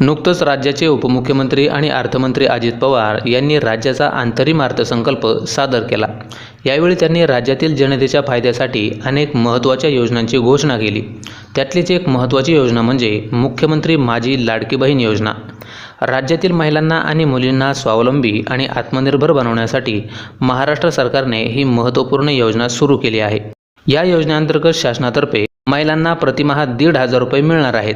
नुकतंच राज्याचे उपमुख्यमंत्री आणि अर्थमंत्री अजित पवार यांनी राज्याचा अंतरिम अर्थसंकल्प सादर केला. यावेळी त्यांनी राज्यातील जनतेच्या फायद्यासाठी अनेक महत्त्वाच्या योजनांची घोषणा केली. त्यातलीच एक महत्त्वाची योजना म्हणजे मुख्यमंत्री माझी लाडकी बहीण योजना. राज्यातील महिलांना आणि मुलींना स्वावलंबी आणि आत्मनिर्भर बनवण्यासाठी महाराष्ट्र सरकारने ही महत्त्वपूर्ण योजना सुरू केली आहे. या योजनेअंतर्गत शासनातर्फे महिलांना प्रतिमहा दीड हजार रुपये मिळणार आहेत.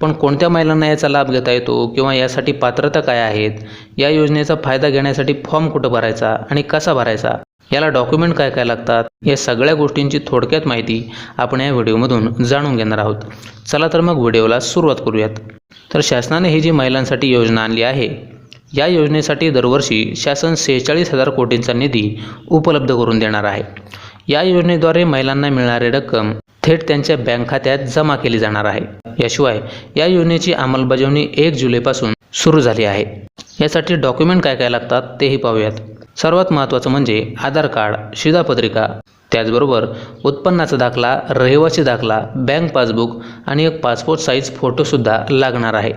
पण कोणत्या महिलांना याचा लाभ घेता येतो किंवा यासाठी पात्रता काय आहेत? या योजनेचा फायदा घेण्यासाठी फॉर्म कुठं भरायचा आणि कसा भरायचा? याला डॉक्युमेंट काय काय लागतात? या सगळ्या गोष्टींची थोडक्यात माहिती आपण या व्हिडिओमधून जाणून घेणार आहोत. चला तर मग व्हिडिओला सुरुवात करूयात. तर शासनाने ही जी महिलांसाठी योजना आणली आहे या योजनेसाठी दरवर्षी शासन सेहेचाळीस हजार कोटींचा निधी उपलब्ध करून देणार आहे. या योजनेद्वारे महिलांना मिळणारी रक्कम थेट त्यांच्या बँक खात्यात जमा केली जाणार आहे. याशिवाय या योजनेची अंमलबजावणी एक जुलैपासून सुरू झाली आहे. यासाठी डॉक्युमेंट काय काय लागतात तेही पाहूयात. सर्वात महत्त्वाचं म्हणजे आधार कार्ड शिधापत्रिका त्याचबरोबर उत्पन्नाचा दाखला रहिवासी दाखला बँक पासबुक आणि एक पासपोर्ट साईज फोटोसुद्धा लागणार आहे.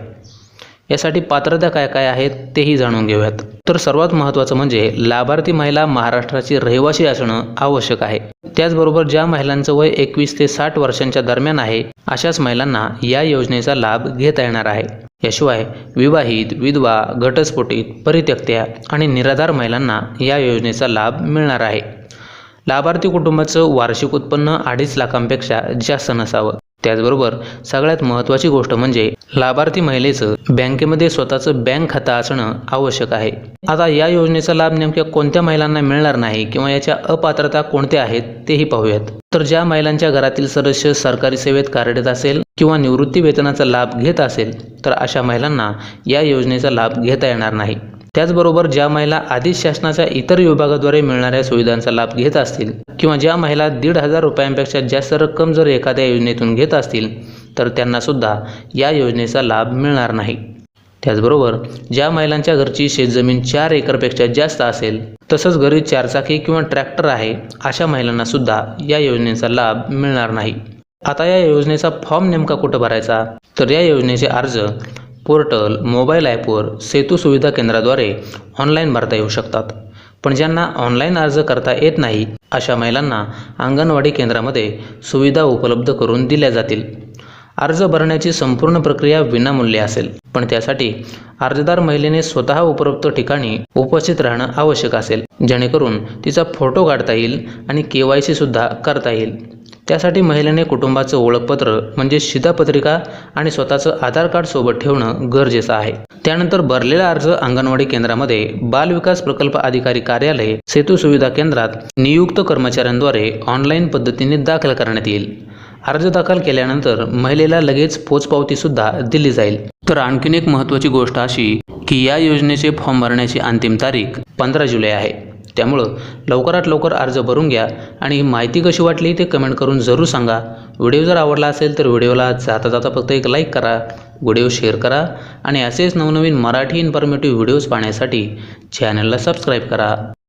यासाठी पात्रता काय काय आहेत तेही जाणून घेऊयात. तर सर्वात महत्त्वाचं म्हणजे लाभार्थी महिला महाराष्ट्राची रहिवासी असणं आवश्यक आहे. त्याचबरोबर ज्या महिलांचं वय एकवीस ते साठ वर्षांच्या दरम्यान आहे अशाच महिलांना या योजनेचा लाभ घेता येणार आहे. याशिवाय विवाहित विधवा घटस्फोटित परित्यक्त्या आणि निराधार महिलांना या योजनेचा लाभ मिळणार आहे. लाभार्थी कुटुंबाचं वार्षिक उत्पन्न अडीच लाखांपेक्षा जास्त नसावं. त्याचबरोबर सगळ्यात महत्त्वाची गोष्ट म्हणजे लाभार्थी महिलेचं बँकेमध्ये स्वतःचं बँक खातं असणं आवश्यक आहे. आता या योजनेचा लाभ नेमक्या कोणत्या महिलांना मिळणार नाही किंवा याच्या अपात्रता कोणत्या आहेत तेही पाहूयात. तर ज्या महिलांच्या घरातील सदस्य सरकारी सेवेत कार्यरत असेल किंवा निवृत्ती वेतनाचा लाभ घेत असेल तर अशा महिलांना या योजनेचा लाभ घेता येणार नाही. त्याचबरोबर ज्या महिला आधीच शासनाच्या इतर विभागाद्वारे मिळणाऱ्या सुविधांचा लाभ घेत असतील किंवा ज्या महिला दीड हजार रुपयांपेक्षा जास्त रक्कम जर एखाद्या योजनेतून घेत असतील तर त्यांनासुद्धा या योजनेचा लाभ मिळणार नाही. त्याचबरोबर ज्या महिलांच्या घरची शेतजमीन चार एकरपेक्षा जास्त असेल तसंच घरी चारचाकी किंवा ट्रॅक्टर आहे अशा महिलांनासुद्धा या योजनेचा लाभ मिळणार नाही. आता या योजनेचा फॉर्म नेमका कुठं भरायचा? तर या योजनेचे अर्ज पोर्टल मोबाईल ॲपवर सेतू सुविधा केंद्राद्वारे ऑनलाईन भरता येऊ शकतात. पण ज्यांना ऑनलाईन अर्ज करता येत नाही अशा महिलांना अंगणवाडी केंद्रामध्ये सुविधा उपलब्ध करून दिल्या जातील. अर्ज भरण्याची संपूर्ण प्रक्रिया विनामूल्य असेल पण त्यासाठी अर्जदार महिलेने स्वतः उपरोक्त ठिकाणी उपस्थित राहणं आवश्यक असेल जेणेकरून तिचा फोटो काढता येईल आणि के वाय सीसुद्धा करता येईल. त्यासाठी महिलेने कुटुंबाचं ओळखपत्र म्हणजे शिधापत्रिका आणि स्वतःचं आधार कार्ड सोबत ठेवणं गरजेचं आहे. त्यानंतर भरलेला अर्ज अंगणवाडी केंद्रामध्ये बाल विकास प्रकल्प अधिकारी कार्यालय सेतू सुविधा केंद्रात नियुक्त कर्मचाऱ्यांद्वारे ऑनलाईन पद्धतीने दाखल करण्यात येईल. अर्ज दाखल केल्यानंतर महिलेला लगेच पोचपावतीसुद्धा दिली जाईल. तर आणखीन एक महत्त्वाची गोष्ट अशी की या योजनेचे फॉर्म भरण्याची अंतिम तारीख पंधरा जुलै आहे. त्यामुळं लवकरात लवकर अर्ज भरून घ्या आणि ही माहिती कशी वाटली ते कमेंट करून जरूर सांगा. व्हिडिओ जर आवडला असेल तर व्हिडिओला जाता जाता फक्त एक लाईक करा व्हिडिओ शेअर करा आणि असेच नवनवीन मराठी इन्फॉर्मेटिव्ह व्हिडिओज पाहण्यासाठी चॅनलला सबस्क्राईब करा.